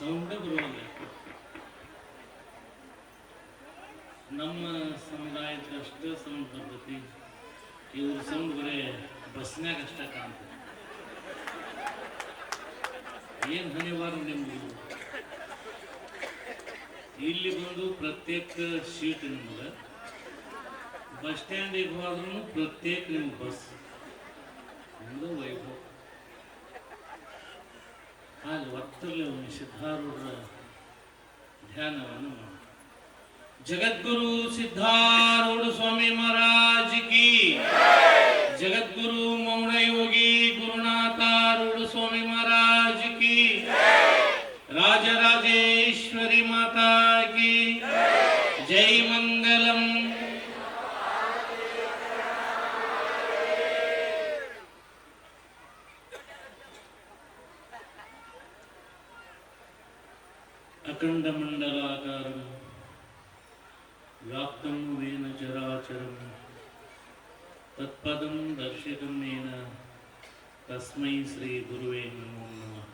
ಸೌಂಡ ಬರುವುದಿಲ್ಲ ನಮ್ಮ ಸಮುದಾಯದಷ್ಟೇ ಸೌಂಡ್ ಬರ್ತೈತಿ. ಇವ್ರ ಸೌಂಡ್ ಬರೇ ಬಸ್ನ್ಯಾಗ ಅಷ್ಟೇ ಕಾಣ್ತದೆ ಏನು ಅನಿವಾರ್ಯ ನಿಮ್ಗೆ? ಇಲ್ಲಿ ಬಂದು ಪ್ರತ್ಯೇಕ ಸೀಟ್ ನಿಮ್ಗೆ. ಬಸ್ ಸ್ಟ್ಯಾಂಡಿಗೆ ಹೋದ್ರೂ ಪ್ರತ್ಯೇಕ ನಿಮ್ಗೆ ಬಸ್. ನಿಮ್ದು ವೈಭವ. ಹಾಗೆ ವರ್ತಲ್ಲಿ ಒಂದು ಸಿದ್ಧಾರೂಢರ ಧ್ಯಾನವನ್ನು ಮಾಡಿ ಜಗದ್ಗುರು ಸಿದ್ಧಾರೂಢ ಸ್ವಾಮಿ ಮಹಾರಾಜ್ ಕಿ ಜಗದ್ಗುರು ಮೌನ ಯೋಗಿ ಕರ್ಕಂಡ ಮಂಡಲಾಕಾರ ವ್ಯಾಪ್ತಮೇನ ಚರಾಚರಂ, ತತ್ಪದಂ ದರ್ಶಕಮೇನ ತಸ್ಮೈ ಶ್ರೀ ಗುರುವೇ ನಮೋ ನಮಃ.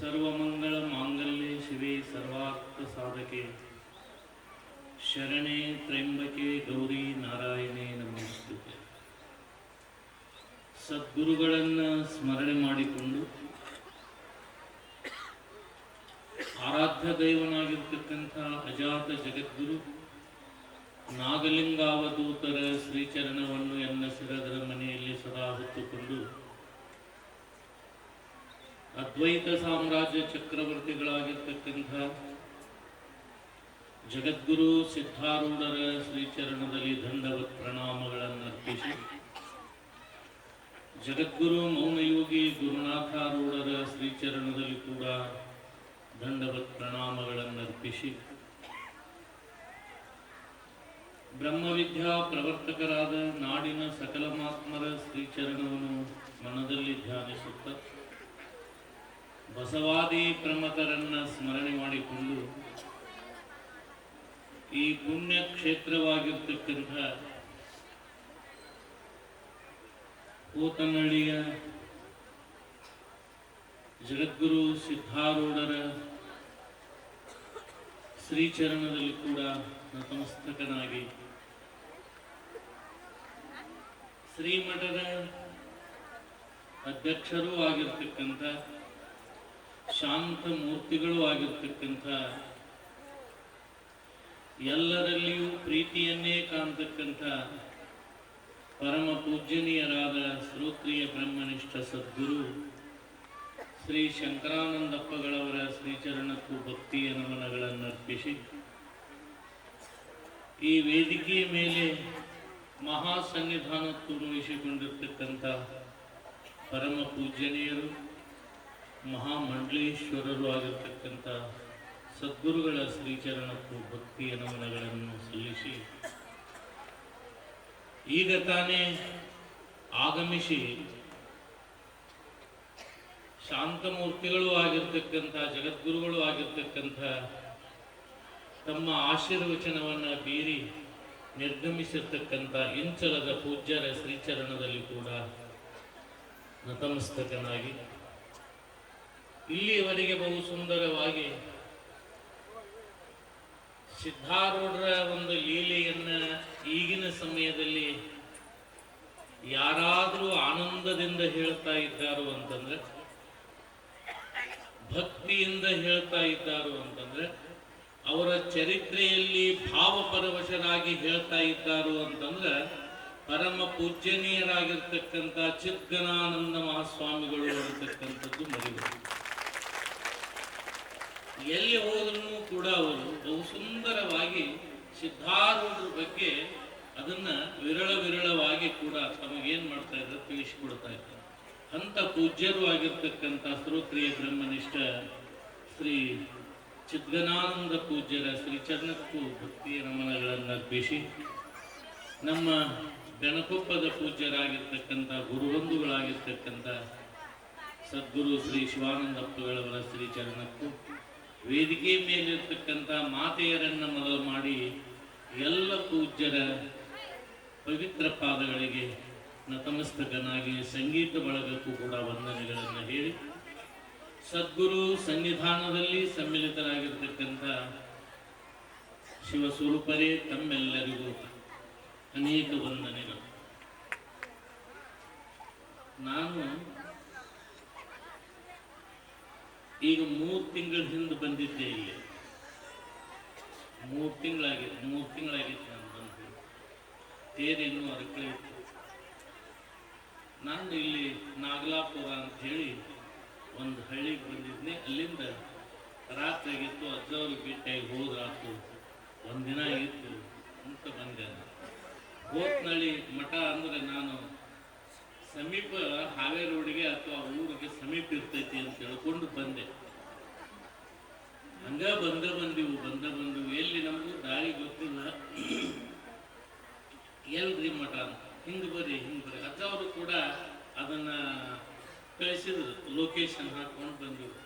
ಸರ್ವಮಂಗಳ ಮಾಂಗಲ್ಯ ಶಿವೇ ಸರ್ವಾರ್ಥ ಸಾಧಕೆ. ಶರಣೆ ತ್ರಯಂಬಕೆ ಗೌರಿ ನಾರಾಯಣೇ ನಮಸ್ತು. ಸದ್ಗುರುಗಳನ್ನ ಸ್ಮರಣೆ ಮಾಡಿಕೊಂಡು ಆರಾಧ್ಯ ದೈವನಾಗಿರ್ತಕ್ಕಂಥ ಅಜಾತ ಜಗದ್ಗುರು ನಾಗಲಿಂಗಾವಧೂತರ ಶ್ರೀಚರಣವನ್ನು ಎನ್ನ ಶಿರದರ ಮನೆಯಲ್ಲಿ ಸದಾ ಹೊತ್ತುಕೊಂಡು ಅದ್ವೈತ ಸಾಮ್ರಾಜ್ಯ ಚಕ್ರವರ್ತಿಗಳಾಗಿರ್ತಕ್ಕಂಥ ಜಗದ್ಗುರು ಸಿದ್ಧಾರೂಢರ ಶ್ರೀಚರಣದಲ್ಲಿ ದಂಡವತ್ ಪ್ರಣಾಮಗಳನ್ನು ಅರ್ಪಿಸಿ ಜಗದ್ಗುರು ಮೌನಯೋಗಿ ಗುರುನಾಥಾರೂಢರ ಶ್ರೀಚರಣದಲ್ಲಿ ಕೂಡ ದಂಡವತ್ ಪ್ರಣಾಮಗಳನ್ನು ಅರ್ಪಿಸಿ ಬ್ರಹ್ಮವಿದ್ಯಾ ಪ್ರವರ್ತಕರಾದ ನಾಡಿನ ಸಕಲ ಮಾತ್ಮರ ಶ್ರೀಚರಣವನ್ನು ಮನದಲ್ಲಿ ಧ್ಯಾನಿಸುತ್ತ ಬಸವಾದಿ ಪ್ರಮತರನ್ನ ಸ್ಮರಣೆ ಮಾಡಿಕೊಂಡು ಈ ಪುಣ್ಯ ಕ್ಷೇತ್ರವಾಗಿರ್ತಕ್ಕಂಥ ಕೂತನಹಳ್ಳಿಯ ಜಗದ್ಗುರು ಸಿದ್ಧಾರೂಢರ ಶ್ರೀಚರಣದಲ್ಲಿ ಕೂಡ ನತಮಸ್ತಕನಾಗಿ ಶ್ರೀಮಠದ ಅಧ್ಯಕ್ಷರೂ ಆಗಿರ್ತಕ್ಕಂಥ, ಶಾಂತ ಮೂರ್ತಿಗಳು ಆಗಿರ್ತಕ್ಕಂಥ, ಎಲ್ಲರಲ್ಲಿಯೂ ಪ್ರೀತಿಯನ್ನೇ ಕಾಣ್ತಕ್ಕಂಥ ಪರಮ ಪೂಜ್ಯನೀಯರಾದ ಶ್ರೋತ್ರಿಯ ಬ್ರಹ್ಮನಿಷ್ಠ ಸದ್ಗುರು ಶ್ರೀ ಶಂಕರಾನಂದಪ್ಪಗಳವರ ಶ್ರೀಚರಣಕ್ಕೂ ಭಕ್ತಿಯ ನಮನಗಳನ್ನು ಅರ್ಪಿಸಿ ಈ ವೇದಿಕೆಯ ಮೇಲೆ ಮಹಾ ಸನ್ನಿಧಾನಕ್ಕೂ ಪರಮ ಪೂಜನೀಯರು ಮಹಾಮಂಡಲೇಶ್ವರರು ಆಗಿರ್ತಕ್ಕಂಥ ಸದ್ಗುರುಗಳ ಶ್ರೀಚರಣಕ್ಕೂ ಭಕ್ತಿಯ ನಮನಗಳನ್ನು ಸಲ್ಲಿಸಿ, ಈಗ ತಾನೇ ಆಗಮಿಸಿ ಶಾಂತಮೂರ್ತಿಗಳು ಆಗಿರ್ತಕ್ಕಂಥ, ಜಗದ್ಗುರುಗಳು ಆಗಿರ್ತಕ್ಕಂಥ ತಮ್ಮ ಆಶೀರ್ವಚನವನ್ನು ಬೀರಿ ನಿರ್ಗಮಿಸಿರ್ತಕ್ಕಂಥ ಇಂಚಲದ ಪೂಜ್ಯರ ಶ್ರೀಚರಣದಲ್ಲಿ ಕೂಡ ನತಮಸ್ತಕನಾಗಿ ಇಲ್ಲಿಯವರೆಗೆ ಬಹು ಸುಂದರವಾಗಿ ಸಿದ್ಧಾರೂಢರ ಒಂದು ಲೀಲೆಯನ್ನು ಈಗಿನ ಸಮಯದಲ್ಲಿ ಯಾರಾದರೂ ಆನಂದದಿಂದ ಹೇಳ್ತಾ ಇದ್ದಾರೋ ಅಂತಂದ್ರೆ ಭಕ್ತಿಯಿಂದ ಹೇಳ್ತಾ ಇದ್ದಾರು ಅಂತಂದ್ರೆ, ಅವರ ಚರಿತ್ರೆಯಲ್ಲಿ ಭಾವಪರವಶರಾಗಿ ಹೇಳ್ತಾ ಇದ್ದಾರು ಅಂತಂದ್ರೆ, ಪರಮ ಪೂಜ್ಯನೀಯರಾಗಿರ್ತಕ್ಕಂಥ ಚಿದ್ಗನಾನಂದ ಮಹಾಸ್ವಾಮಿಗಳು ಅಂತಕ್ಕಂಥದ್ದು ಮರಿಬಹುದು ಎಲ್ಲಿ ಹೋದ್ರೂ ಕೂಡ ಅವರು ಬಹು ಸುಂದರವಾಗಿ ಸಿದ್ಧಾರೂಢರ ಬಗ್ಗೆ ಅದನ್ನ ವಿರಳ ವಿರಳವಾಗಿ ಕೂಡ ತಮಗೇನ್ ಮಾಡ್ತಾ ಇದ್ದಾರೆ ತಿಳಿಸಿಕೊಡ್ತಾ ಇದ್ದಾರೆ. ಅಂತ ಪೂಜ್ಯರು ಆಗಿರ್ತಕ್ಕಂಥ ಶ್ರೋತ್ರಿಯ ಬ್ರಹ್ಮನಿಷ್ಠ ಶ್ರೀ ಚಿದ್ಗನಾನಂದ ಪೂಜ್ಯರ ಶ್ರೀ ಚರಣಕ್ಕೂ ಭಕ್ತಿಯ ನಮನಗಳನ್ನು ಅರ್ಪಿಸಿ, ನಮ್ಮ ಗಣಕೊಪ್ಪದ ಪೂಜ್ಯರಾಗಿರ್ತಕ್ಕಂಥ ಗುರುಬಂಧುಗಳಾಗಿರ್ತಕ್ಕಂಥ ಸದ್ಗುರು ಶ್ರೀ ಶಿವಾನಂದಪ್ಪಗಳವರ ಶ್ರೀ ಚರಣಕ್ಕೂ ವೇದಿಕೆ ಮೇಲಿರ್ತಕ್ಕಂಥ ಮಾತೆಯರನ್ನು ಮೊದಲು ಮಾಡಿ ಎಲ್ಲ ಪೂಜ್ಯರ ಪವಿತ್ರ ಪಾದಗಳಿಗೆ ನತಮಸ್ತಕನಾಗಿ ಸಂಗೀತ ಬಳಗಕ್ಕೂ ಕೂಡ ವಂದನೆಗಳನ್ನು ಹೇಳಿ, ಸದ್ಗುರು ಸನ್ನಿಧಾನದಲ್ಲಿ ಸಮ್ಮಿಲಿತರಾಗಿರ್ತಕ್ಕಂಥ ಶಿವಸ್ವರೂಪರೇ ತಮ್ಮೆಲ್ಲರಿಗೂ ಅನೇಕ ವಂದನೆಗಳು. ನಾನು ಈಗ ಮೂರು ತಿಂಗಳ ಹಿಂದೆ ಬಂದಿದ್ದೆ ಇಲ್ಲಿ. ಮೂರು ತಿಂಗಳಾಗಿತ್ತು ಮೂರು ತಿಂಗಳಾಗಿತ್ತು ನಾನು ಬಂದು. ತೇರು ಇನ್ನೂ ನಾನು ಇಲ್ಲಿ ನಾಗಲಾಪುರ ಅಂತ ಹೇಳಿ ಒಂದು ಹಳ್ಳಿಗೆ ಬಂದಿದ್ದೆ ಅಲ್ಲಿಂದ ರಾತ್ರಿ ಆಗಿತ್ತು ಅಜ್ಜವ್ರಿಗೆ ಭೇಟಿಯಾಗಿ ಹೋದ್ರಾತು ಒಂದಿನ ಇತ್ತು ಅಂತ ಬಂದೆ ಗೋತ್ನಳ್ಳಿ ಮಠ ಅಂದರೆ ನಾನು ಸಮೀಪ ಹಾವೇರಿ ರೋಡಿಗೆ ಅಥವಾ ಊರಿಗೆ ಸಮೀಪ ಇರ್ತೈತಿ ಅಂತ ಹೇಳ್ಕೊಂಡು ಬಂದೆ. ಹಂಗ ಬಂದ ಬಂದಿವು ಬಂದ ಬಂದಿವು. ಎಲ್ಲಿ ನಮಗೂ ದಾರಿ ಗೊತ್ತಿಲ್ಲ. ಎಲ್ರಿ ಮಠ ಅಂತ. ಹಿಂಗ್ ಬರ್ರಿ ಹಿಂದೆ ಬರ್ರಿ ಅಜ್ಜವರು ಕೂಡ ಅದನ್ನ ಕಳಿಸಿದ್ರು ಲೊಕೇಶನ್ ಹಾಕೊಂಡು ಬಂದಿದ್ರು.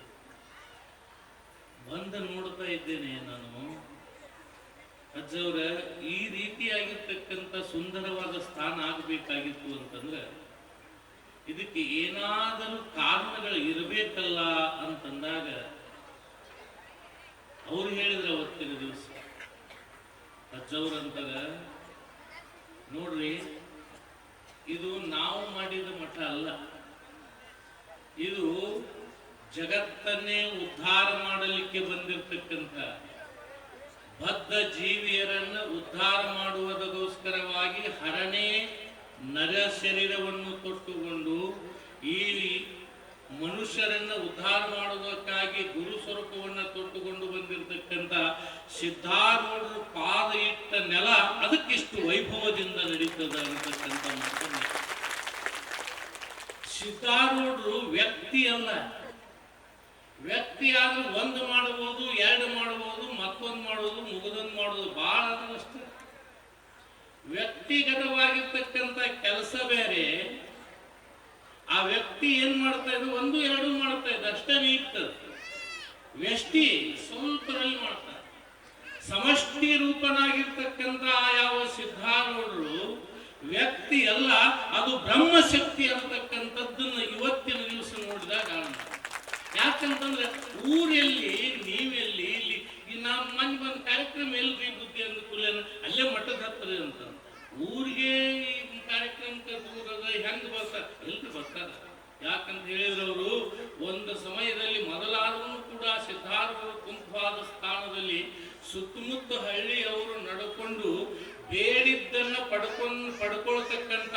ಬಂದ ನೋಡ್ತಾ ಇದ್ದೇನೆ ನಾನು. ಅಜ್ಜವ್ರ, ಈ ರೀತಿಯಾಗಿರ್ತಕ್ಕಂಥ ಸುಂದರವಾದ ಸ್ಥಾನ ಆಗಬೇಕಾಗಿತ್ತು ಅಂತಂದ್ರೆ, ಇದಕ್ಕೆ ಏನಾದರೂ ಕಾರಣಗಳು ಇರಬೇಕಲ್ಲ ಅಂತಂದಾಗ, ಅವ್ರು ಹೇಳಿದ್ರೆ ಅವತ್ತಿನ ದಿವಸ. ಅಜ್ಜವ್ರಂತಾರ ನೋಡ್ರಿ ಇದು ನಾವು ಮಾಡಿದ ಮಠ ಅಲ್ಲ. ಇದು ಜಗತ್ತನ್ನೇ ಉದ್ಧಾರ ಮಾಡಲಿಕ್ಕೆ ಬಂದಿರತಕ್ಕಂಥ ಬದ್ಧ ಜೀವಿಯರನ್ನು ಉದ್ಧಾರ ಮಾಡುವುದಕ್ಕೋಸ್ಕರವಾಗಿ ಹರನೇ ನರ ಶರೀರವನ್ನು ಕೊಟ್ಟುಕೊಂಡು ಈ ಮನುಷ್ಯರನ್ನ ಉದ್ಧಾರ ಮಾಡುವುದಕ್ಕಾಗಿ ಗುರು ಸ್ವರೂಪವನ್ನ ತೊಟ್ಟುಕೊಂಡು ಬಂದಿರತಕ್ಕಂತ ಸಿದ್ಧಾರೂಢರು ಪಾದ ಇಟ್ಟ ನೆಲ ಅದಕ್ಕಿಷ್ಟು ವೈಭವದಿಂದ ನಡೀತದ ಅಂತಕ್ಕಂಥ ಮಾತನ್ನು ಸಿದ್ಧಾರೂಢರು ವ್ಯಕ್ತಿಯನ್ನ ವ್ಯಕ್ತಿಯಾದ್ರೆ ಒಂದು ಮಾಡಬಹುದು, ಎರಡು ಮಾಡಬಹುದು, ಮತ್ತೊಂದು ಮಾಡೋದು ಮುಗದೊಂದು ಮಾಡೋದು ಬಹಳ ಅಷ್ಟೇ. ವ್ಯಕ್ತಿಗತವಾಗಿರ್ತಕ್ಕಂಥ ಕೆಲಸ ಬೇರೆ. ಆ ವ್ಯಕ್ತಿ ಏನ್ ಮಾಡ್ತಾ ಇದ್ದು? ಒಂದು, ಎರಡು ಮಾಡ್ತಾ ಇದ್ದ. ಅಷ್ಟೇ ನೀಗ್ತದೆ ವ್ಯಷ್ಟಿ ಸ್ವಲ್ಪರಲ್ಲಿ ಮಾಡ್ತಾರೆ ಸಮಷ್ಟಿ ರೂಪನಾಗಿರ್ತಕ್ಕಂಥ ಯಾವ ಸಿದ್ಧಾರೂಢರು, ವ್ಯಕ್ತಿ ಅಲ್ಲ, ಅದು ಬ್ರಹ್ಮಶಕ್ತಿ ಅಂತಕ್ಕಂಥದ್ದನ್ನ ಇವತ್ತಿನ ದಿವಸ ನೋಡಿದಾಗ ಯಾಕಂತಂದ್ರೆ ಊರಲ್ಲಿ, ನೀವೆಲ್ಲಿ, ಇಲ್ಲಿ ನಾವು ಮನೆ ಬಂದ ಕಾರ್ಯಕ್ರಮ ಎಲ್ರಿ ಬುದ್ಧಿ ಅಂದ ಅಲ್ಲೇ ಮಠದ ಹತ್ರ ಅಂತ ಊರಿಗೆ ಈ ಕಾರ್ಯಕ್ರಮಕ್ಕೆ ಹೋಗೋದ ಹೆಂಗ್ ಬರ್ತಾರ? ಎಲ್ರು ಬರ್ತಾರ. ಯಾಕಂತ ಹೇಳಿದ್ರೆ ಅವರು ಒಂದು ಸಮಯದಲ್ಲಿ ಮೊದಲಾದರೂ ಕೂಡ ಸಿದ್ಧಾರ್ಥರು ಕುಂಭವಾದ ಸ್ಥಾನದಲ್ಲಿ ಸುತ್ತಮುತ್ತ ಹಳ್ಳಿಯವರು ನಡ್ಕೊಂಡು ಬೇಡಿದ್ದನ್ನ ಪಡ್ಕೊಂಡ್ ಪಡ್ಕೊಳ್ತಕ್ಕಂಥ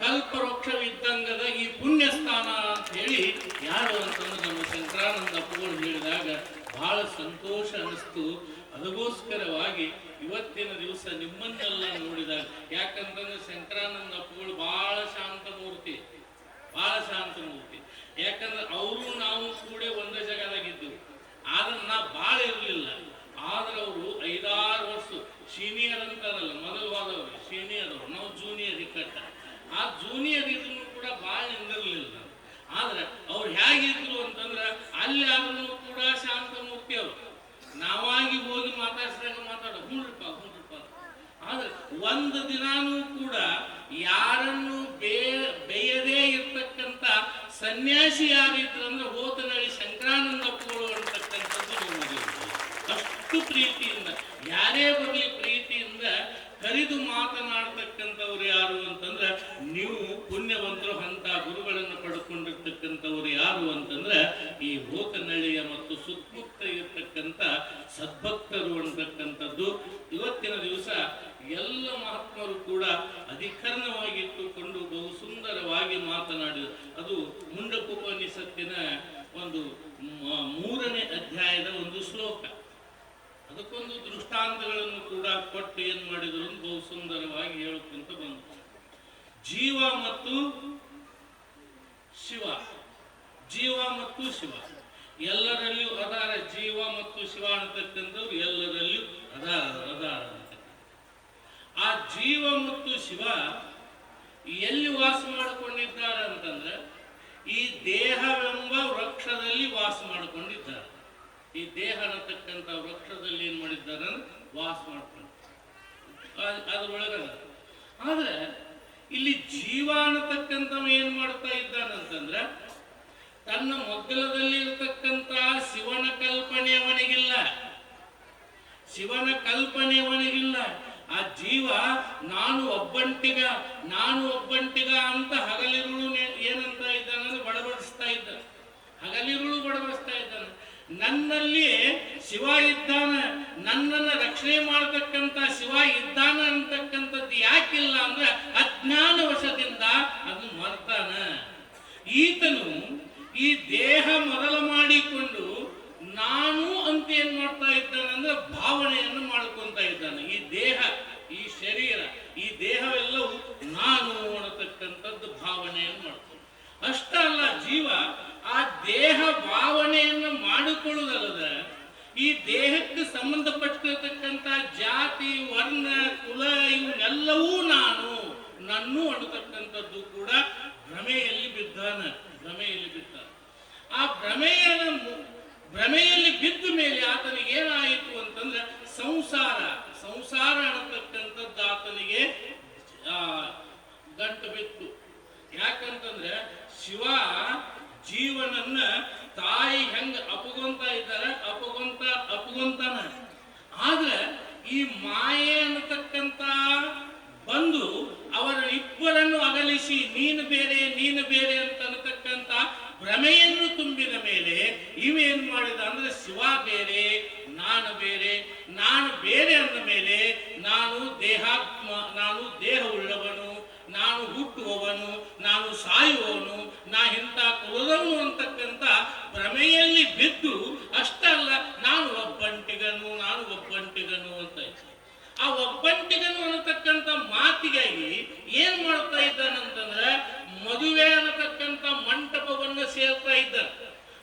ಕಲ್ಪವೃಕ್ಷವಿದ್ದಂಗದ ಈ ಪುಣ್ಯ ಸ್ಥಾನ ಅಂತ ಹೇಳಿ ಯಾರು ಅಂತಂದ್ರೆ ನಮ್ಮ ಶಂಕರಾನಂದ ಅಪ್ಪಗಳು ಹೇಳಿದಾಗ ಬಹಳ ಸಂತೋಷ ಅನಿಸ್ತು ಅದಕ್ಕೋಸ್ಕರವಾಗಿ ಇವತ್ತಿನ ದಿವಸ ನಿಮ್ಮನ್ನೆಲ್ಲ ನೋಡಿದಾಗ, ಯಾಕಂತಂದ್ರೆ ಶಂಕರಾನಂದ ಅಪ್ಪಗಳು ಬಹಳ ಶಾಂತ ಮೂರ್ತಿ ಬಹಳ ಶಾಂತ ಮೂರ್ತಿ. ಯಾಕಂದ್ರೆ ಅವರು ನಾವು ಕೂಡ ಒಂದೇ ಜಾಗದಾಗಿದ್ದೆವು ಆದ್ರೆ ನಾ ಭಾಳ ಇರಲಿಲ್ಲ. ಆದ್ರೆ ಅವರು ಐದಾರು ವರ್ಷ ಸೀನಿಯರ್ ಅಂತಾರಲ್ಲ, ಮೊದಲು ಹೋದವರು ಸೀನಿಯರ್ ಅವರು, ನಾವು ಜೂನಿಯರ್ ಇಕ್ಕಟ್ಟ ಆ ಜೂನಿಯರ್ ಇದ್ರು ಕೂಡ ಭಾಳ ನಿಂದಿರಲಿಲ್ಲ ನಾವು. ಆದ್ರೆ ಅವ್ರು ಹೇಗಿದ್ರು ಅಂತಂದ್ರೆ, ಅಲ್ಲಿ ಆದ್ರೂ ಕೂಡ ಶಾಂತ ಮೂರ್ತಿ ಅವರು ನಾವಾಗಿ ಹೋಗಿ ಮಾತಾಡ್ಸಿದಾಗ ಮಾತಾಡ ಹ್ಞೂರಪ್ಪ ಹ್ಞೂರಪ್ಪ ಆದ್ರೆ ಒಂದು ದಿನಾನೂ ಕೂಡ ಯಾರನ್ನು ಬೇ, ಬೇಯದೇ ಇರ್ತಕ್ಕಂಥ ಸನ್ಯಾಸಿ ಯಾರಿದ್ರು ಅಂದ್ರೆ ಹೋತನಳ್ಳಿ ಶಂಕರಾನಂದಪ್ಪಗಳು ಅಂತಕ್ಕಂಥದ್ದು ಅಷ್ಟು ಪ್ರೀತಿಯಿಂದ ಯಾರೇ ಬರಲಿ ಪ್ರೀತಿಯಿಂದ ಕರೆದು ಮಾತನಾಡ್ತಕ್ಕಂಥವ್ರು ಯಾರು ಅಂತಂದ್ರೆ ನೀವು ಪುಣ್ಯವಂತರು ಅಂತ ಗುರುಗಳನ್ನು ಪಡ್ಕೊಂಡಿರ್ತಕ್ಕಂಥವ್ರು ಯಾರು ಅಂತಂದ್ರೆ ಈ ಹೋತನಳ್ಳಿಯ ಮತ್ತು ಸುತ್ತಮುತ್ತ ಇರ್ತಕ್ಕಂಥ ಸದ್ಭಕ್ತರು ಅಂತಕ್ಕಂಥದ್ದು ಇವತ್ತಿನ ದಿವಸ ಎಲ್ಲ ಮಹಾತ್ಮರು ಕೂಡ ಅಧಿಕರಣವಾಗಿಟ್ಟುಕೊಂಡು ಬಹು ಸುಂದರವಾಗಿ ಮಾತನಾಡಿದರು ಅದು ಮುಂಡಕೋಪನಿಷತ್ತಿನ ಒಂದು ಮ- ಮೂರನೇ ಅಧ್ಯಾಯದ ಒಂದು ಶ್ಲೋಕ ಅದಕ್ಕೊಂದು ದೃಷ್ಟಾಂತಗಳನ್ನು ಕೂಡ ಕೊಟ್ಟು ಏನ್ ಮಾಡಿದ್ರು ಬಹು ಸುಂದರವಾಗಿ ಹೇಳುತ್ತಂತ ಬಂತು ಜೀವ ಮತ್ತು ಶಿವ. ಜೀವ ಮತ್ತು ಶಿವ. ಎಲ್ಲರಲ್ಲಿಯೂ ಅದಾರ ಜೀವ ಮತ್ತು ಶಿವ ಅಂತಕ್ಕಂಥವ್ರು ಎಲ್ಲರಲ್ಲಿಯೂ ಅದಾರ ಅದಾರ ಆ ಜೀವ ಮತ್ತು ಶಿವ ಎಲ್ಲಿ ವಾಸ ಮಾಡಿಕೊಂಡಿದ್ದಾರೆ ಅಂತಂದ್ರೆ ಈ ದೇಹವೆಂಬ ವೃಕ್ಷದಲ್ಲಿ ವಾಸ ಮಾಡಿಕೊಂಡಿದ್ದಾರೆ. ಈ ದೇಹ ಅನ್ನತಕ್ಕಂಥ ವೃಕ್ಷದಲ್ಲಿ ಏನು ಮಾಡಿದ್ದಾರೆ? ವಾಸ ಮಾಡ್ತಾರೆ. ಅದ್ರೊಳಗ ಆದ್ರೆ ಇಲ್ಲಿ ಜೀವ ಅನ್ನತಕ್ಕಂಥವ ಏನ್ ಮಾಡ್ತಾ ಇದ್ದಾನಂತಂದ್ರೆ ತನ್ನ ಮೊಗ್ಗಲದಲ್ಲಿ ಇರತಕ್ಕಂತ ಶಿವನ ಕಲ್ಪನೆ ಅವನಿಗಿಲ್ಲ. ಶಿವನ ಕಲ್ಪನೆ ಅವನಿಗಿಲ್ಲ. ಆ ಜೀವ ನಾನು ಒಬ್ಬಂಟಿಗ ನಾನು ಒಬ್ಬಂಟಿಗ ಅಂತ ಹಗಲಿರುಳು ಏನಂತ ಇದ್ದಾನೆ ಬಡಬಡಿಸ್ತಾ ಇದ್ದ ಹಗಲಿರುಳು ಬಡಬಡಿಸ್ತಾ ಇದ್ದಾನೆ. ನನ್ನಲ್ಲಿ ಶಿವ ಇದ್ದಾನ, ನನ್ನನ್ನ ರಕ್ಷಣೆ ಮಾಡತಕ್ಕಂತ ಶಿವ ಇದ್ದಾನ ಅಂತಕ್ಕಂಥದ್ದು ಯಾಕಿಲ್ಲ ಅಂದ್ರೆ ಅಜ್ಞಾನ ವಶದಿಂದ ಅದು ಮರ್ತಾನ. ಈತನು ಈ ದೇಹ ಮೊದಲು ಮಾಡಿಕೊಂಡು ನಾನು ಅಂತ ಏನ್ ಮಾಡ್ತಾ ಇದ್ದಾನೆ ಅಂದ್ರೆ ಭಾವನೆಯನ್ನು ಮಾಡ್ಕೊಂತ ಇದ್ದಾನೆ. ಈ ದೇಹ, ಈ ಶರೀರ, ಈ ದೇಹವೆಲ್ಲವೂ ನಾನು ಅನ್ನತಕ್ಕಂಥದ್ದು ಭಾವನೆಯನ್ನು ಮಾಡ್ತಾನೆ ಅಷ್ಟಲ್ಲ, ಜೀವ ಆ ದೇಹ ಭಾವನೆಯನ್ನು ಮಾಡಿಕೊಳ್ಳುವುದಲ್ಲದ ಈ ದೇಹಕ್ಕೆ ಸಂಬಂಧಪಟ್ಟಿರತಕ್ಕಂಥ ಜಾತಿ, ವರ್ಣ, ಕುಲ ಇವನ್ನೆಲ್ಲವೂ ನಾನು ನನ್ನು ಅನ್ನತಕ್ಕಂಥದ್ದು ಕೂಡ ಭ್ರಮೆಯಲ್ಲಿ ಬಿದ್ದಾನ, ಭ್ರಮೆಯಲ್ಲಿ ಬಿದ್ದ ಆ ಭ್ರಮೆಯನ್ನು ಮು- ಭ್ರಮೆಯಲ್ಲಿ ಬಿದ್ದ ಮೇಲೆ ಆತನಿಗೆ ಏನಾಯಿತು ಅಂತಂದ್ರೆ ಸಂಸಾರ ಸಂಸಾರ ಅನ್ನತಕ್ಕಂಥದ್ದು ಆತನಿಗೆ ಗಂಟು ಬಿತ್ತು. ಯಾಕಂತಂದ್ರೆ ಶಿವ ಜೀವನನ್ನ ತಾಯಿ ಹೆಂಗ ಅಪಗೊಂತ ಇದ್ದಾರೆ ಅಪಗೊಂತ ಅಪಗೊಂತಾನ ಆದ್ರೆ ಈ ಮಾಯೆ ಅನ್ನತಕ್ಕಂತ ಬಂದು ಅವರ ಇಬ್ಬರನ್ನು ಅಗಲಿಸಿ, ನೀನು ಬೇರೆ ನೀನು ಬೇರೆ ಅಂತ ಅನ್ನತಕ್ಕಂತ ಭ್ರಮೆಯನ್ನು ತುಂಬಿದ ಮೇಲೆ ಇವೇನ್ ಮಾಡಿದ ಅಂದ್ರೆ ಶಿವ ಬೇರೆ, ನಾನು ಬೇರೆ ನಾನು ಬೇರೆ ಅಂದ ಮೇಲೆ ನಾನು ದೇಹಾತ್ಮ, ನಾನು ದೇಹವುಳ್ಳವನು, ನಾನು ಹುಟ್ಟುವವನು, ನಾನು ಸಾಯುವವನು ನಾ ಇಂಥ ಕುಲದವನು ಅಂತಕ್ಕಂಥ ಭ್ರಮೆಯಲ್ಲಿ ಬಿದ್ದು ಅಷ್ಟಲ್ಲ, ನಾನು ಒಬ್ಬಂಟಿಗನು ನಾನು ಒಬ್ಬಂಟಿಗನು ಅಂತ. ಆ ಒಬ್ಬಂಟಿಗನು ಅನ್ನತಕ್ಕಂಥ ಮಾತಿಗಾಗಿ ಏನ್ ಮಾಡ್ತಾ ಇದ್ದಾನಂತಂದ್ರೆ ಮದುವೆ ಅನ್ನತಕ್ಕಂಥ ಮಂಟಪವನ್ನ ಸೇರ್ತಾ ಇದ್ದ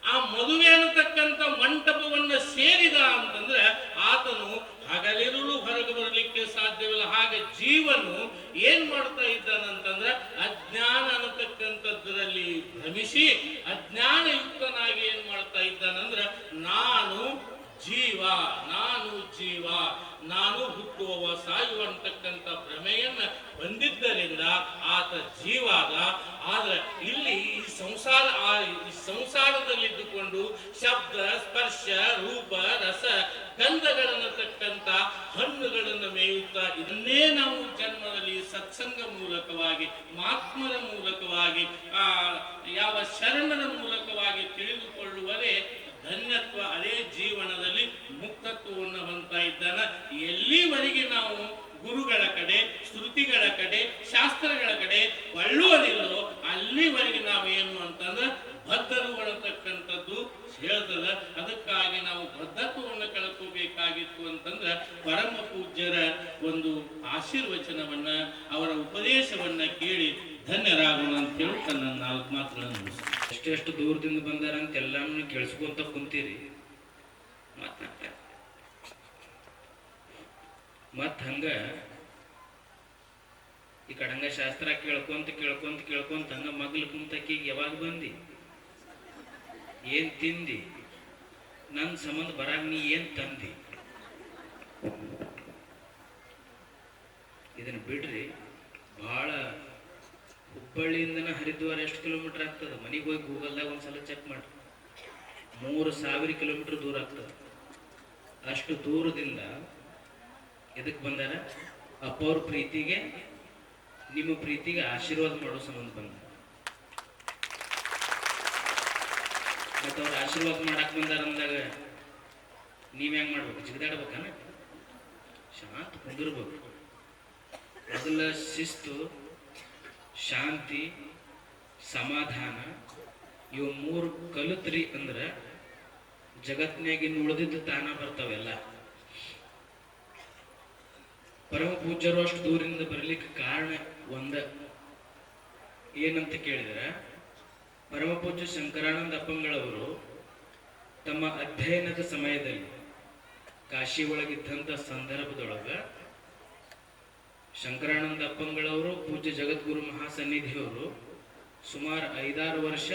ಆ ಮದುವೆ ಅನ್ನತಕ್ಕಂಥ ಮಂಟಪವನ್ನ ಸೇರಿದ ಅಂತಂದ್ರೆ ಆತನು ಹಗಲಿರುಳು ಹೊರಗೆ ಬರಲಿಕ್ಕೆ ಸಾಧ್ಯವಿಲ್ಲ. ಹಾಗೆ ಜೀವನು ಏನ್ ಮಾಡ್ತಾ ಇದ್ದಾನಂತಂದ್ರೆ ಅಜ್ಞಾನ ಅನ್ನತಕ್ಕಂಥದ್ದರಲ್ಲಿ ಭ್ರಮಿಸಿ ಅಜ್ಞಾನಯುಕ್ತನಾಗಿ ಏನ್ ಮಾಡ್ತಾ ಇದ್ದಾನಂದ್ರೆ, ನಾನು ಜೀವ ನಾನು ಜೀವ ನಾನು ಹುಟ್ಟುವವ ಸಾಯುವ ಅಂತಕ್ಕಂಥ ಭ್ರಮೆಯನ್ನ ಹೊಂದಿದ್ದರಿಂದ ಆತ ಜೀವಾದ. ಆದ್ರೆ ಇಲ್ಲಿ ಈ ಸಂಸಾರ ಈ ಸಂಸಾರದಲ್ಲಿದ್ದುಕೊಂಡು ಶಬ್ದ, ಸ್ಪರ್ಶ, ರೂಪ, ರಸ, ಗಂಧಗಳನ್ನತಕ್ಕಂಥ ಹಣ್ಣುಗಳನ್ನು ಮೇಯುತ್ತಾ ಇದನ್ನೇ ನಾವು ಜನ್ಮದಲ್ಲಿ ಸತ್ಸಂಗ ಮೂಲಕವಾಗಿ ಮಾತ್ಮರ ಮೂಲಕವಾಗಿ, ಆ, ಯಾವ ಶರಣರ ಮೂಲಕವಾಗಿ ತಿಳಿದುಕೊಳ್ಳುವರೇ ಧನ್ಯತ್ವ ಅದೇ ಜೀವನದಲ್ಲಿ ಮುಕ್ತತ್ವವನ್ನು ಹೊಂದ್ತಾ ಇದ್ದಾನ. ಎಲ್ಲಿವರೆಗೆ ನಾವು ಗುರುಗಳ ಕಡೆ, ಶ್ರುತಿಗಳ ಕಡೆ, ಶಾಸ್ತ್ರಗಳ ಕಡೆ ಒಳ್ಳುವುದಿಲ್ಲೋ ಅಲ್ಲಿವರೆಗೆ ನಾವು ಏನು ಅಂತಂದ್ರೆ ಬದ್ಧರು ಅನ್ನತಕ್ಕಂಥದ್ದು ಹೇಳ್ತದ. ಅದಕ್ಕಾಗಿ ನಾವು ಬದ್ಧತ್ವವನ್ನು ಕಳ್ಕೋಬೇಕಾಗಿತ್ತು ಅಂತಂದ್ರೆ ಪರಮ ಪೂಜ್ಯರ ಒಂದು ಆಶೀರ್ವಚನವನ್ನ, ಅವರ ಉಪದೇಶವನ್ನ ಕೇಳಿ ಧನ್ಯರಾಗೋಣ ಅಂತ ಹೇಳುತ್ತಾ ನನ್ನ ನಾಲ್ಕು ಮಾತುಗಳನ್ನು. ಎಷ್ಟೆಷ್ಟು ದೂರದಿಂದ ಬಂದಾರ ಅಂತ ಎಲ್ಲಾನು ಕೇಳಿಸ್ಕೊಂತ ಕುಂತೀರಿ. ಮತ್ತ ಮತ್ ಹಂಗ ಈ ಕಡಂಗ ಶಾಸ್ತ್ರ ಕೇಳ್ಕೊಂತ ಕೇಳ್ಕೊಂತ ಕೇಳ್ಕೊಂತ ಹಂಗ ಮಗ್ಲು ಕುಂತಕ್ಕಿ ಯಾವಾಗ ಬಂದಿ? ಏನ್ ತಿಂದಿ? ನನ್ನ ಸಂಬಂಧ ಬರಾಗ ನೀ ಏನ್ ತಂದಿ? ಇದನ್ನ ಬಿಡ್ರಿ ಬಹಳ ಹುಬ್ಬಳ್ಳಿಯಿಂದನ ಹರಿದ್ವಾರ ಎಷ್ಟು ಕಿಲೋಮೀಟರ್ ಆಗ್ತದೆ? ಮನೆಗೆ ಹೋಗಿ ಗೂಗಲ್ದಾಗ ಒಂದ್ಸಲ ಚೆಕ್ ಮಾಡಿ. ಮೂರು ಸಾವಿರ ಕಿಲೋಮೀಟರ್ ದೂರ ಆಗ್ತದೆ. ಅಷ್ಟು ದೂರದಿಂದ ಎದಕ್ಕೆ ಬಂದಾರ? ಅಪ್ಪವ್ರ ಪ್ರೀತಿಗೆ, ನಿಮ್ಮ ಪ್ರೀತಿಗೆ ಆಶೀರ್ವಾದ ಮಾಡೋ ಸಂಬಂಧ ಬಂದ ಮತ್ತು ಅವ್ರ ಆಶೀರ್ವಾದ ಮಾಡಕ್ ಬಂದಾರ ಅಂದಾಗ ನೀವು ಹೆಂಗೆ ಮಾಡ್ಬೇಕು? ಜಿಗದಾಡ್ಬೇಕಾನ? ಶಾಂತ ಕುಂದಿರ್ಬೇಕು. ಮೊದಲ ಶಿಸ್ತು ಶಾಂತಿ, ಸಮಾಧಾನ, ಇವು ಮೂರು ಕಲಿತ್ರಿ ಅಂದ್ರ ಜಗತ್ನಾಗಿನ ಉಳಿದಿದ್ದು ತಾನ ಬರ್ತಾವೆಲ್ಲ. ಪರಮ ಪೂಜ್ಯರು ಅಷ್ಟು ದೂರಿಂದ ಬರ್ಲಿಕ್ಕೆ ಕಾರಣ ಒಂದ. ಏನಂತ ಕೇಳಿದ್ರ? ಪರಮ ಪೂಜ್ಯ ಶಂಕರಾನಂದ ಅಪ್ಪಂಗಳವರು ತಮ್ಮ ಅಧ್ಯಯನದ ಸಮಯದಲ್ಲಿ ಕಾಶಿ ಒಳಗಿದ್ದಂಥ ಸಂದರ್ಭದೊಳಗ ಶಂಕರಾನಂದ ಅಪ್ಪಂಗಳವರು, ಪೂಜ್ಯ ಜಗದ್ಗುರು ಮಹಾಸನ್ನಿಧಿಯವರು ಸುಮಾರು ಐದಾರು ವರ್ಷ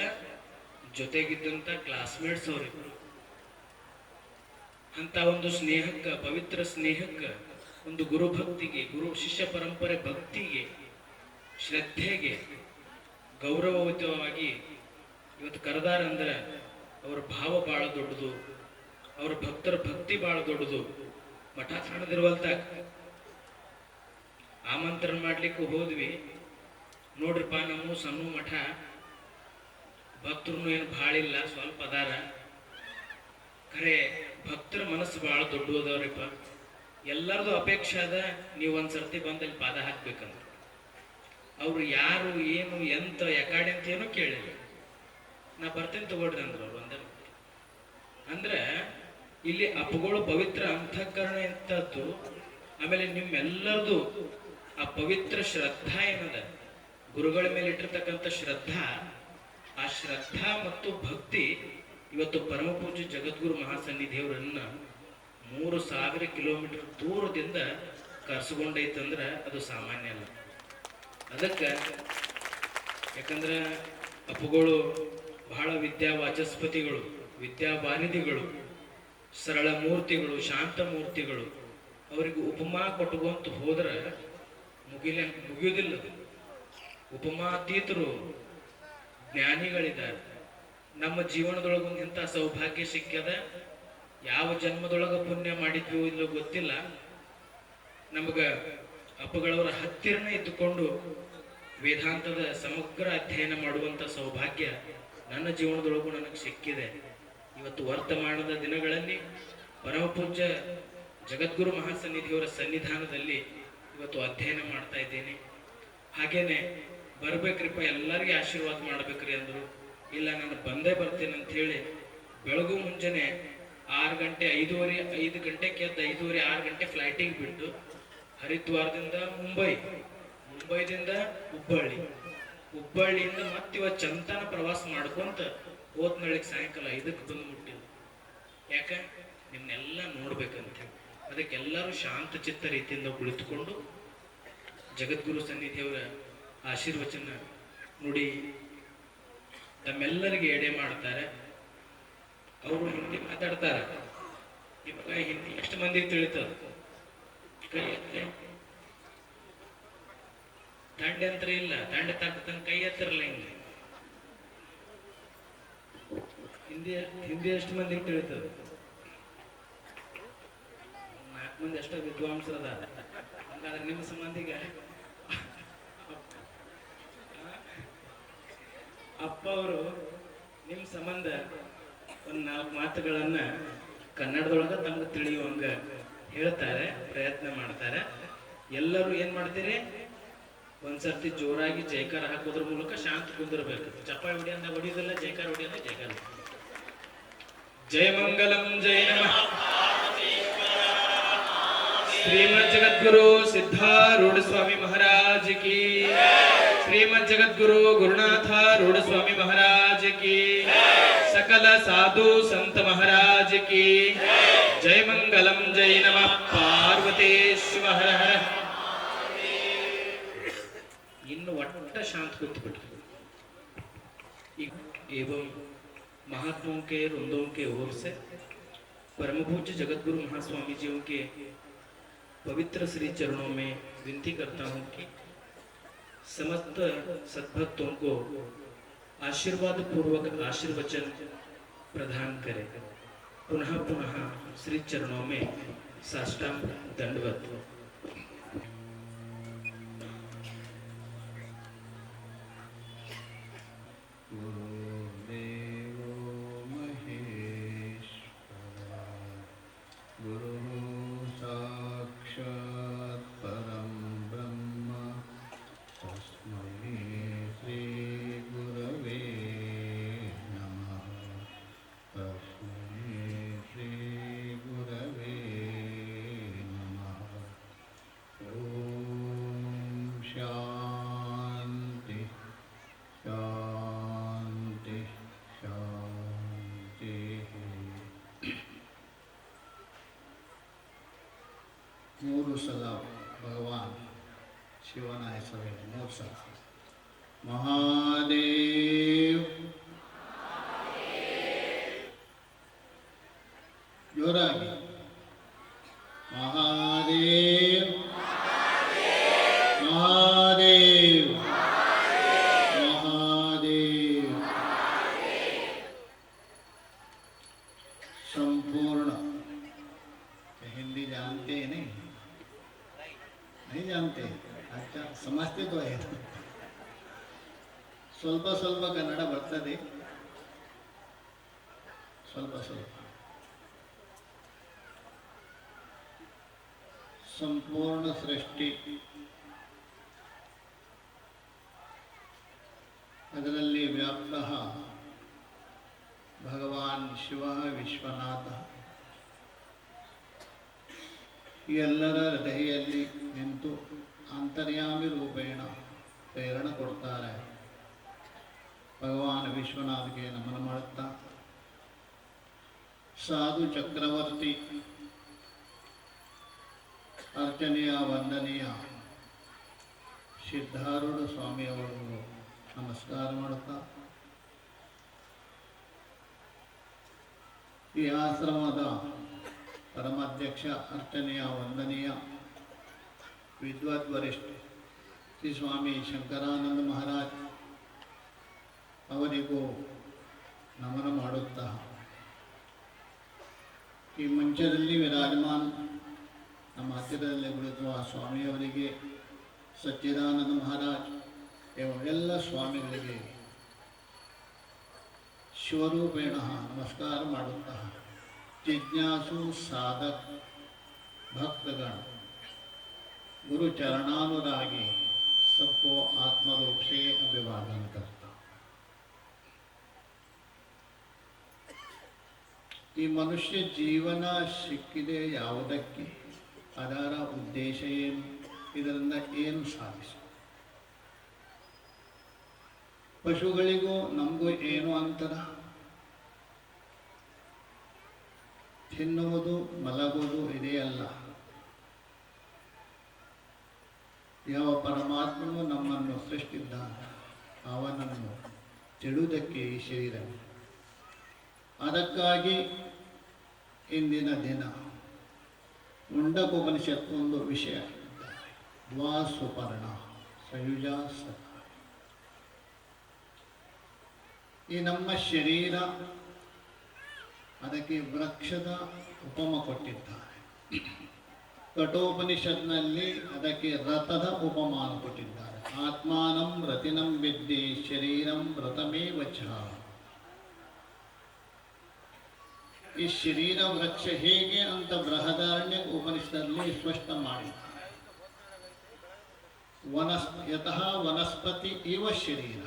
ಜೊತೆಗಿದ್ದಂಥ ಕ್ಲಾಸ್ಮೇಟ್ಸ್ ಅವರಿಬ್ಬರು ಅಂತ ಒಂದು ಸ್ನೇಹಕ್ಕೆ, ಪವಿತ್ರ ಸ್ನೇಹಕ್ಕೆ, ಒಂದು ಗುರು ಭಕ್ತಿಗೆ, ಗುರು ಶಿಷ್ಯ ಪರಂಪರೆ ಭಕ್ತಿಗೆ, ಶ್ರದ್ಧೆಗೆ ಗೌರವಯುತವಾಗಿ ಇವತ್ತು ಕರೆದಾರ ಅಂದ್ರೆ ಅವ್ರ ಭಾವ ಭಾಳ ದೊಡ್ಡದು, ಅವ್ರ ಭಕ್ತರ ಭಕ್ತಿ ಭಾಳ ದೊಡ್ಡದು. ಮಠಾಚರಣದಿರುವಂಥ ಆಮಂತ್ರಣ ಮಾಡ್ಲಿಕ್ಕೆ ಹೋದ್ವಿ. ನೋಡ್ರಿಪ್ಪ, ನಮ್ಮ ಸಣ್ಣ ಮಠ ಭಕ್ತರು ಏನು ಭಾಳ ಇಲ್ಲ ಸ್ವಲ್ಪ ಅದಾರ. ಖರೆ, ಭಕ್ತರ ಮನಸ್ಸು ಭಾಳ ದೊಡ್ಡ ಅದಾವ್ರಿಪ್ಪ ಎಲ್ಲರದು ಅಪೇಕ್ಷೆ ಅದ, ನೀವು ಒಂದು ಸರ್ತಿ ಬಂದಲ್ಲಿ ಪಾದ ಹಾಕ್ಬೇಕಂತ. ಅವರು ಯಾರು, ಏನು, ಎಂತ, ಎಕಾಡೆ ಅಂತ ಏನೋ ಕೇಳಿಲ್ಲ. ನಾ ಬರ್ತೇನೆ ತಗೊಳ್ರಿ ಅಂದ್ರು ಅವ್ರು ಒಂದ ಅಂದ್ರೆ, ಇಲ್ಲಿ ಅಪ್ಪಗಳು ಪವಿತ್ರ ಅಂತಃಕರಣ ಎಂತದ್ದು ಆಮೇಲೆ ನಿಮ್ಮೆಲ್ಲರದು ಆ ಪವಿತ್ರ ಶ್ರದ್ಧಾ ಏನದ? ಗುರುಗಳ ಮೇಲೆ ಇಟ್ಟಿರ್ತಕ್ಕಂಥ ಶ್ರದ್ಧಾ, ಆ ಶ್ರದ್ಧಾ ಮತ್ತು ಭಕ್ತಿ ಇವತ್ತು ಪರಮಪೂಜ್ಯ ಜಗದ್ಗುರು ಮಹಾಸನ್ನಿಧಿಯವರನ್ನ ಮೂರು ಸಾವಿರ ಕಿಲೋಮೀಟರ್ ದೂರದಿಂದ ಕರ್ಸ್ಕೊಂಡೈತಂದ್ರ ಅದು ಸಾಮಾನ್ಯ ಅಲ್ಲ. ಅದಕ್ಕೆ ಯಾಕಂದ್ರೆ ಅಪ್ಪುಗಳು ಬಹಳ ವಿದ್ಯಾ ವಾಚಸ್ಪತಿಗಳು ವಿದ್ಯಾಬಾನಿಧಿಗಳು ಸರಳ ಮೂರ್ತಿಗಳು, ಶಾಂತ ಮೂರ್ತಿಗಳು, ಅವರಿಗೆ ಉಪಮಾ ಕೊಟ್ಕೊಂತ ಹೋದ್ರೆ ಮುಗಿಲ, ಮುಗಿಯುವುದಿಲ್ಲ. ಉಪಮಾತೀತರು, ಜ್ಞಾನಿಗಳಿದ್ದಾರೆ. ನಮ್ಮ ಜೀವನದೊಳಗೊಂದು ಇಂಥ ಸೌಭಾಗ್ಯ ಸಿಕ್ಕದ. ಯಾವ ಜನ್ಮದೊಳಗ ಪುಣ್ಯ ಮಾಡಿದ್ವಿ ಇಲ್ಲೋ ಗೊತ್ತಿಲ್ಲ. ನಮಗ ಅಪ್ಪಗಳವರ ಹತ್ತಿರನೇ ಇದ್ದುಕೊಂಡು ವೇದಾಂತದ ಸಮಗ್ರ ಅಧ್ಯಯನ ಮಾಡುವಂತ ಸೌಭಾಗ್ಯ ನನ್ನ ಜೀವನದೊಳಗೂ ನನಗೆ ಸಿಕ್ಕಿದೆ. ಇವತ್ತು ವರ್ತಮಾನದ ದಿನಗಳಲ್ಲಿ ಪರಮಪೂಜ್ಯ ಜಗದ್ಗುರು ಮಹಾಸನ್ನಿಧಿಯವರ ಸನ್ನಿಧಾನದಲ್ಲಿ ಇವತ್ತು ಅಧ್ಯಯನ ಮಾಡ್ತಾ ಇದ್ದೀನಿ. ಹಾಗೇನೆ ಬರ್ಬೇಕ್ರಿಪ್ಪ, ಎಲ್ಲರಿಗೆ ಆಶೀರ್ವಾದ ಮಾಡ್ಬೇಕ್ರಿ ಅಂದರು. ಇಲ್ಲ, ನಾನು ಬಂದೇ ಬರ್ತೀನಿ ಅಂತ ಹೇಳಿ ಬೆಳಗು ಮುಂಜಾನೆ ಆರು ಗಂಟೆ ಐದೂವರೆ, ಐದು ಗಂಟೆಗೆ ಎದ್ದು ಐದೂವರೆ, ಆರು ಗಂಟೆ ಫ್ಲೈಟಿಗೆ ಬಿಟ್ಟು ಹರಿದ್ವಾರದಿಂದ ಮುಂಬೈ, ಮುಂಬೈದಿಂದ ಹುಬ್ಬಳ್ಳಿ. ಹುಬ್ಬಳ್ಳಿಯಿಂದ ಮತ್ತೆ ಚಂತನ ಪ್ರವಾಸ ಮಾಡ್ಕೊಂತ ಹೋದ್ನಳಿಗೆ ಸಾಯಂಕಾಲ ಐದಕ್ಕೆ ಬಂದು ಮುಟ್ಟಿದ್ದು ಯಾಕೆ? ನಿಮ್ಮನ್ನೆಲ್ಲ ನೋಡ್ಬೇಕಂತ. ಅದಕ್ಕೆಲ್ಲರೂ ಶಾಂತ ಚಿತ್ತ ರೀತಿಯಿಂದ ಕುಳಿತುಕೊಂಡು ಜಗದ್ಗುರು ಸನ್ನಿಧಿಯವರ ಆಶೀರ್ವಚನ ನುಡಿ ತಮ್ಮೆಲ್ಲರಿಗೆ ಎಡೆ ಮಾಡ್ತಾರೆ ಅವರು ಹಿಂದಿ ಮಾತಾಡ್ತಾರೆ. ಇವಾಗ ಹಿಂದಿ ಎಷ್ಟು ಮಂದಿ ತಿಳಿತದ. ದಂಡೆ ಇಲ್ಲ. ದಂಡ ತಕ್ಕ ತನ್ನ ಕೈ ಎತ್ತಿರಲ್ಲ ಹಿಂಗೆ. ಹಿಂದಿ ಹಿಂದಿ ಎಷ್ಟು ಮಂದಿ ತಿಳಿತದ ಮಂದಿ ಎಷ್ಟೋ ವಿದ್ವಾಂಸರದ ಹಂಗಾದ್ರೆ ನಿಮ್ಮ ಸಂಬಂಧಿಗೆ ಅಪ್ಪ ಅವರು ನಿಮ್ಮ ಸಂಬಂಧ ಒಂದು ನಾಲ್ಕು ಮಾತುಗಳನ್ನ ಕನ್ನಡದೊಳಗ ತಮ್ಗೆ ತಿಳಿಯುವಂಗ ಹೇಳ್ತಾರೆ, ಪ್ರಯತ್ನ ಮಾಡ್ತಾರೆ. ಎಲ್ಲರೂ ಏನ್ ಮಾಡ್ತೀರಿ? ಒಂದ್ಸರ್ತಿ ಜೋರಾಗಿ ಜೈಕಾರ ಹಾಕೋದ್ರ ಮೂಲಕ ಶಾಂತ ಕುಂದಿರ್ಬೇಕು. ಚಪ್ಪಾಳಿ ಹೊಡಿ ಅಂದ ಹೊಡಿಯೋದಿಲ್ಲ ಜೈಕಾರ ಹೊಡಿ ಅಂದ ಜೈಕಾರ. ಜಯ ಮಂಗಲಂ ಜಯ ನಮಃ ಶ್ರೀಮದ್ ಜಗದ್ಗುರು ಸಿದ್ಧಾರೂಢ ಸ್ವಾಮಿ ಮಹಾರಾಜ್ ಕಿ ಶ್ರೀಮದ್ ಜಗದ್ಗುರು ಗುರುನಾಥ ರೂಢ ಸ್ವಾಮಿ ಮಹಾರಾಜ್ ಕಿ ಸಕಲ ಸಾಧು ಸಂತ ಮಹಾರಾಜ್ ಕಿ ಜಯ ಮಂಗಲಂ ಜೈ ನಮಃ ಪಾರ್ವತೇಶ್ವರ ಹರ ಹರ ಇನ್ನು ಒಟ್ಟ ಶಾಂತ ಕೂತ್ಬಿಟ್ರು ಈಗ एवं महात्माओं के वृंदों के ओर से परम पूज्य जगतगुरु महास्वामी जियों के पवित्र श्री चरणों में विनती करता हूँ कि समस्त सद्भक्तों को आशीर्वाद पूर्वक आशीर्वचन प्रदान करें। पुनः पुनः श्री चरणों में साष्टांग दंडवत। ಮೂರು ಸಲ ಭಗವಾನ್ ಶಿವನ ಹೆಸರು ಮೂರು ಸಲ ಮಹಾದೇವ್ अच्छा समजते तो आहे ಸ್ವಲ್ಪ ಸ್ವಲ್ಪ ಕನ್ನಡ ಬರ್ತದೆ ಸ್ವಲ್ಪ ಸ್ವಲ್ಪ ಸಂಪೂರ್ಣ ಸೃಷ್ಟಿ ಅದರಲ್ಲಿ ವ್ಯಾಪ್ತ ಭಗವಾನ್ ಶಿವ ವಿಶ್ವನಾಥ ಈ ಎಲ್ಲರ ಹೃದಯಲ್ಲಿ ನಿಂತು ಅಂತರ್ಯಾಮಿ ರೂಪೇಣ ಪ್ರೇರಣೆ ಕೊಡ್ತಾರೆ. ಭಗವಾನ್ ವಿಶ್ವನಾಥ್ಗೆ ನಮನ ಮಾಡುತ್ತಾ, ಸಾಧು ಚಕ್ರವರ್ತಿ, ಅರ್ಚನೆಯ ವಂದನೆಯ ಸಿದ್ಧಾರೂಢ ಸ್ವಾಮಿಯವರಿಗೂ ನಮಸ್ಕಾರ ಮಾಡುತ್ತಾ, ಈ ಆಶ್ರಮದ ಪರಮಾಧ್ಯಕ್ಷ ಅರ್ಚನೆಯ ವಂದನೆಯ ವಿದ್ವತ್ ವರಿಷ್ಠ ಶ್ರೀ ಸ್ವಾಮಿ ಶಂಕರಾನಂದ ಮಹಾರಾಜ್ ಅವರಿಗೂ ನಮನ ಮಾಡುತ್ತಾ. ಈ ಮಂಚದಲ್ಲಿ ವಿರಾಜಮಾನ್ ನಮ್ಮ ಹತ್ತಿರದಲ್ಲಿ ಸ್ವಾಮಿ ಸ್ವಾಮಿಯವರಿಗೆ, ಸಚ್ಚಿದಾನಂದ ಮಹಾರಾಜ್ ಎಲ್ಲ ಸ್ವಾಮಿಗಳಿಗೆ ಶಿವರೂಪೇಣ ನಮಸ್ಕಾರ ಮಾಡುತ್ತಾ. ಜಿಜ್ಞಾಸು ಸಾಧಕ ಭಕ್ತಗಣ. ಗುರು ಚರಣಾನುರಾಗಿ ಸಪ್ಪೋ ಆತ್ಮರೋಕ್ಷೇ ಅಭಿವಾದಂತ ಈ ಮನುಷ್ಯ ಜೀವನ ಸಿಕ್ಕಿದೆ ಯಾವುದಕ್ಕೆ? ಅದರ ಉದ್ದೇಶ ಏನು? ಇದರಿಂದ ಏನು ಸಾಧಿಸ? ಪಶುಗಳಿಗೂ ನಮಗೂ ಏನು ಅಂತರ? ತಿನ್ನುವುದು, ಮಲಗುವುದು ಇದೆಯಲ್ಲ ಯಾವ ಪರಮಾತ್ಮನು ನಮ್ಮನ್ನು ಸೃಷ್ಟಿದ್ದ, ಅವನನ್ನು ತಿಳುವುದಕ್ಕೆ ಈ ಶರೀರ. ಅದಕ್ಕಾಗಿ ಇಂದಿನ ದಿನ ಮುಂಡಕೋಪನಿಷತ್ತು ಒಂದು ವಿಷಯ ದ್ವಾಸುಪರ್ಣ ಸುಪರ್ಣ ಈ ನಮ್ಮ ಶರೀರ ಅದಕ್ಕೆ ವೃಕ್ಷದ ಉಪಮ ಕೊಟ್ಟಿದ್ದಾರೆ. ಕಠೋಪನಿಷತ್ನಲ್ಲಿ ಅದಕ್ಕೆ ರಥದ ಉಪಮಾನ ಕೊಟ್ಟಿದ್ದಾರೆ. ಆತ್ಮಾನಂ ರತಿನಂ ವಿದ್ಯೆ ಶರೀರಂ ರಥಮೇ ವಚ ಈ ಶರೀರ ವೃಕ್ಷ ಹೇಗೆ ಅಂತ ಬೃಹದಾರಣ್ಯ ಉಪನಿಷತ್ನಲ್ಲಿ ಸ್ಪಷ್ಟ ಮಾಡಿದ್ದಾರೆ. ವನಸ್, ಯತಃ ವನಸ್ಪತಿ ಇವ ಶರೀರ.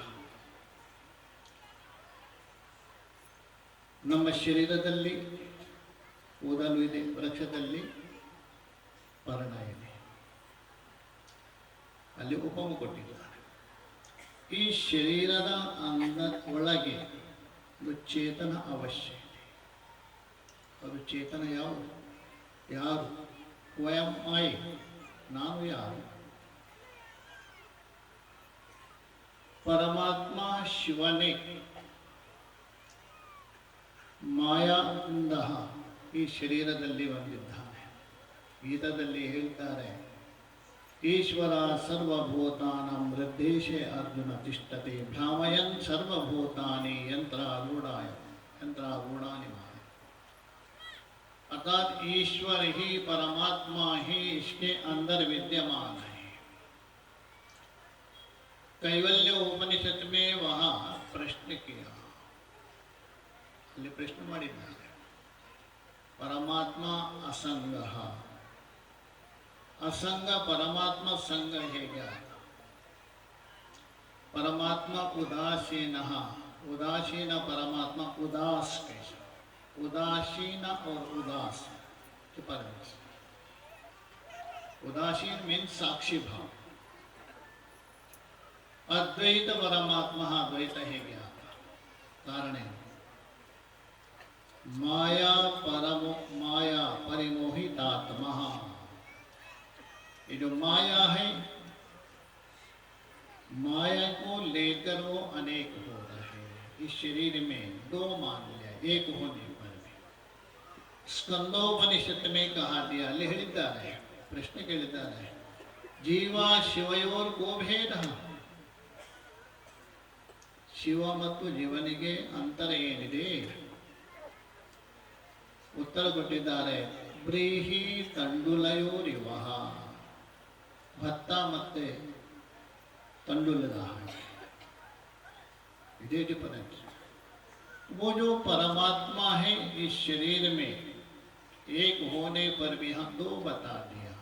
ನಮ್ಮ ಶರೀರದಲ್ಲಿ, ಓದಲು ಇದೆ ವೃಕ್ಷದಲ್ಲಿ ಪರ್ಣ ಇದೆ ಅಲ್ಲಿ ಉಪಮ ಕೊಟ್ಟಿದ್ದಾರೆ. ಈ ಶರೀರದ ಅಂಗ ಒಳಗೆ ಒಂದು ಚೇತನ ಅವಶ್ಯ ಇದೆ. ಅದು ಚೇತನ ಯಾವುದು? ಯಾರು? ವಯಂ ಆಯಿ ನಾನು ಯಾರು? ಪರಮಾತ್ಮ ಶಿವನೇ. ಮಾಯಾ ಈ ಶರೀರದಲ್ಲಿ ಬಂದಿದ್ದಾನೆ ಗೀತದಲ್ಲಿ ಹೇಳ್ತಾರೆ ಈಶ್ವರ ಸರ್ವಭೂತಾನಾಂ ಹೃದ್ದೇಶೆ ಅರ್ಜುನ ತಿಷ್ಠತೆ ಭ್ರಾಮಯನ್ ಸರ್ವಭೂತಾನಿ यंत्रारूढ़ाय यंत्रारूढ़ानि माय अर्थात ईश्वर ही परमात्मा ही इसके अंदर विद्यमान है कैवल्य उपनिषद में वहाँ प्रश्न किया ಅಲ್ಲಿ ಪ್ರಶ್ನೆ ಮಾಡಿದ್ದಾರೆ ಪರಮಾತ್ಮ ಅಸಂಗ असंग परमात्मा संग है क्या? परमात्मा उदासीन उदासीन परमात्मा उदास कैसे? उदासीन और उदास के परमेश्वर। उदासीन मीन साक्षी भाव। अद्वैत परमात्मा अद्वैत है क्या? कारण माया परमो, माया परिमोहितात्मा। ये जो माया है माया को लेकर वो अनेक हो रहे हैं इस शरीर में दो मान लिया एक होने पर भी ಸ್ಕಂದೋಪನಿಷತ್ ಮೇ ಕಹಾ ದಿಯ ಅಲ್ಲಿ ಹೇಳಿದ್ದಾರೆ ಪ್ರಶ್ನೆ ಕೇಳಿದ್ದಾರೆ ಜೀವ ಶಿವಯೋರ್ ಗೋಭೇದ ಶಿವ ಮತ್ತು ಜೀವನಿಗೆ ಅಂತರ ಏನಿದೆ ಉತ್ತರ ಕೊಟ್ಟಿದ್ದಾರೆ ಬ್ರೀಹಿ ತಂಡುಲಯೋರಿವಹ ಭತ್ತ ಮತ್ತು ತಂಡುಲದ ಹಾಗೆ इधे डिफरेंस वो जो परमात्मा है इस शरीर में एक होने पर भी यहाँ दो बता दिया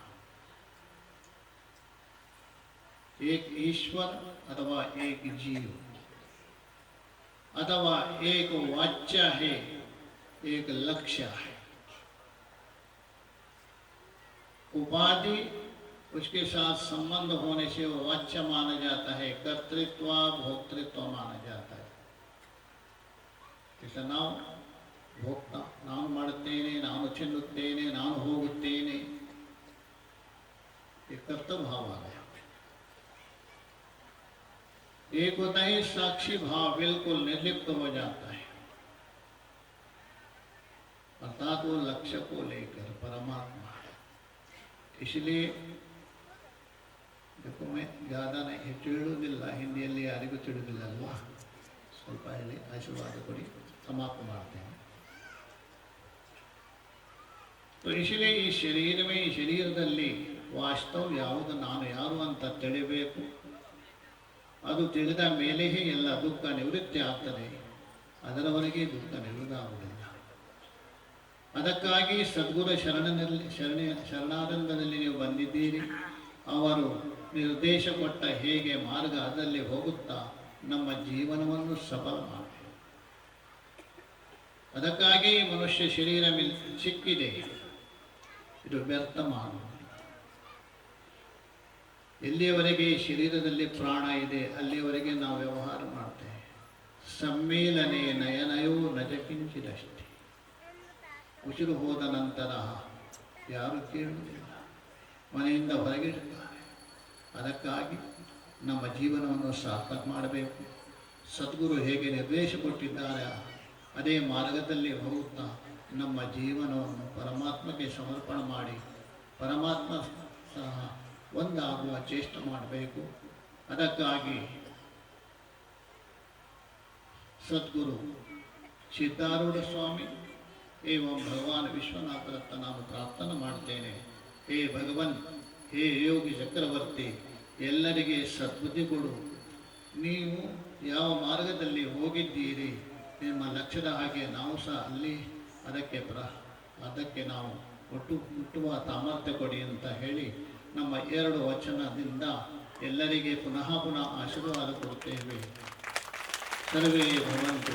एक ईश्वर अथवा एक जीव अथवा एक वाच्य है एक लक्ष्य है उपाधि उसके साथ संबंध होने से वो वाच्य माना जाता है कर्तृत्व भोक्तृत्व माना जाता है ಈಗ ನಾವು ಭೋಕ್ತ ನಾನು ಮಾಡುತ್ತೇನೆ ನಾನು ಚೆನ್ನುತ್ತೇನೆ ನಾನು ಹೋಗುತ್ತೇನೆ ये कर्तव्य भाव आ गया एक होता है साक्षी भाव बिल्कुल निर्लिप्त हो जाता है अर्थात वो लक्ष्य को लेकर परमात्मा है इसलिए ಯಾಕಂದರೆ ಗಾದಾನ ಹೆಚ್ಚು ಹೇಳುವುದಿಲ್ಲ ಹಿಂದಿಯಲ್ಲಿ ಯಾರಿಗೂ ತಿಳಿದಿಲ್ಲ ಅಲ್ವಾ ಸ್ವಲ್ಪ ಹೇಳಿ ಆಶೀರ್ವಾದ ಕೊಡಿ. ಸಮಾಪ್ತ ಮಾಡ್ತೇನೆ. ಇಶಿಲೆ ಈ ಶರೀರವೇ ಈ ಶರೀರದಲ್ಲಿ ವಾಸ್ತವ ಯಾವುದು, ನಾನು ಯಾರು ಅಂತ ತಿಳಿಬೇಕು. ಅದು ತಿಳಿದ ಮೇಲೆಯೇ ಎಲ್ಲ ದುಃಖ ನಿವೃತ್ತಿ ಆಗ್ತದೆ. ಅದರವರೆಗೆ ದುಃಖ ನಿವೃತ್ತ ಆಗುವುದಿಲ್ಲ. ಅದಕ್ಕಾಗಿ ಸದ್ಗುರು ಶರಣನಲ್ಲಿ, ಶರಣ, ಶರಣಾನಂದದಲ್ಲಿ ನೀವು ಬಂದಿದ್ದೀರಿ. ಅವರು ನಿರ್ದೇಶ ಕೊಟ್ಟ ಹೇಗೆ ಮಾರ್ಗ ಅದರಲ್ಲಿ ಹೋಗುತ್ತಾ ನಮ್ಮ ಜೀವನವನ್ನು ಸಫಲ ಮಾಡಿದೆ ಅದಕ್ಕಾಗಿ ಮನುಷ್ಯ ಶರೀರ ಮೇಲೆ ಸಿಕ್ಕಿದೆ. ಇದು ವ್ಯರ್ಥ ಮಾಡುವುದು ಎಲ್ಲಿಯವರೆಗೆ ಶರೀರದಲ್ಲಿ ಪ್ರಾಣ ಇದೆ, ಅಲ್ಲಿಯವರೆಗೆ ನಾವು ವ್ಯವಹಾರ ಮಾಡ್ತೇವೆ. ಸಮ್ಮೇಳನೆ ನಯನಯೋ ನಜಕಿಂಚಿದಷ್ಟೇ ಉಸಿರು ಹೋದ ನಂತರ ಯಾರು ಕೇಳುವುದಿಲ್ಲ. ಮನೆಯಿಂದ ಹೊರಗಿಡುತ್ತಾರೆ ಅದಕ್ಕಾಗಿ ನಮ್ಮ ಜೀವನವನ್ನು ಸಾರ್ಥಕ ಮಾಡಬೇಕು. ಸದ್ಗುರು ಹೇಗೆ ನಿರ್ದೇಶ ಕೊಟ್ಟಿದ್ದಾರೆ ಅದೇ ಮಾರ್ಗದಲ್ಲಿ ಹೋಗುತ್ತಾ ನಮ್ಮ ಜೀವನವನ್ನು ಪರಮಾತ್ಮಗೆ ಸಮರ್ಪಣೆ ಮಾಡಿ, ಪರಮಾತ್ಮ ಸಹ ಒಂದಾಗುವ ಚೇಷ್ಟೆ ಮಾಡಬೇಕು. ಅದಕ್ಕಾಗಿ ಸದ್ಗುರು ಸಿದ್ಧಾರೂಢ ಸ್ವಾಮಿ, ಏವಂ ಭಗವಾನ್ ವಿಶ್ವನಾಥರತ್ತ ನಾನು ಪ್ರಾರ್ಥನೆ ಮಾಡ್ತೇನೆ. ಹೇ ಭಗವನ್, ಹೇ ಯೋಗಿ ಚಕ್ರವರ್ತಿ ಎಲ್ಲರಿಗೆ ಸದ್ಬುದ್ಧಿ ಕೊಡು. ನೀವು ಯಾವ ಮಾರ್ಗದಲ್ಲಿ ಹೋಗಿದ್ದೀರಿ ನಿಮ್ಮ ಲಕ್ಷ್ಯದ ಹಾಗೆ ನಾವು ಸಹ ಅಲ್ಲಿ ಅದಕ್ಕೆ ಪ್ರ, ಅದಕ್ಕೆ ನಾವು ಒಟ್ಟು ಮುಟ್ಟುವ ಸಾಮರ್ಥ್ಯ ಕೊಡಿ ಅಂತ ಹೇಳಿ ನಮ್ಮ ಎರಡು ವಚನದಿಂದ ಎಲ್ಲರಿಗೆ ಪುನಃ ಪುನಃ ಆಶೀರ್ವಾದ ಕೊಡುತ್ತೇವೆ. ಸರ್ವೇ ಭಗವಂತ